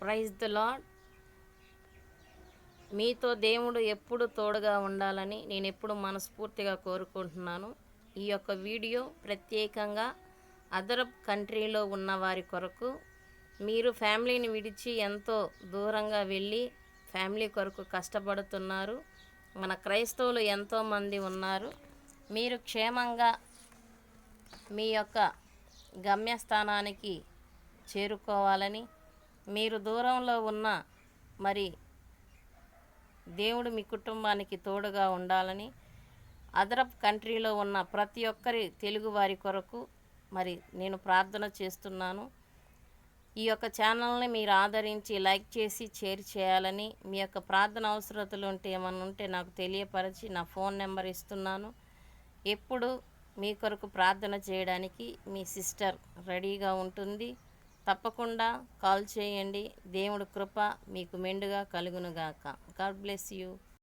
Praise the lord మీతో దేవుడు ఎప్పుడు తోడుగా ఉండాలని నేను ఎప్పుడు మనస్ఫూర్తిగా కోరుకుంటున్నాను. ఈ యొక్క వీడియో ప్రత్యేకంగా అదర్ కంట్రీలో ఉన్న వారి కొరకు మీరు ఫ్యామిలీని విడిచి ఎంతో దూరంగా వెళ్ళి ఫ్యామిలీ కొరకు కష్టపడుతున్నారు. మన క్రైస్తవులు ఎంతోమంది ఉన్నారు. మీరు క్షేమంగా మీ యొక్క గమ్యస్థానానికి చేరుకోవాలని మీరు దూరంలో ఉన్న మరి దేవుడు మీ కుటుంబానికి తోడుగా ఉండాలని అదరప్ కంట్రీలో ఉన్న ప్రతి ఒక్కరి తెలుగు వారి కొరకు మరి నేను ప్రార్థన చేస్తున్నాను. ఈ యొక్క ఛానల్ని మీరు ఆదరించి లైక్ చేసి షేర్ చేయాలని మీ యొక్క ప్రార్థన అవసరతలు ఉంటే ఏమన్నా ఉంటే నాకు తెలియపరిచి నా ఫోన్ నెంబర్ ఇస్తున్నాను. ఎప్పుడు మీ కొరకు ప్రార్థన చేయడానికి మీ సిస్టర్ రెడీగా ఉంటుంది. తప్పకుండా కాల్ చేయండి. దేవుడు కృప మీకు మెండుగా కలుగునుగాక. God bless you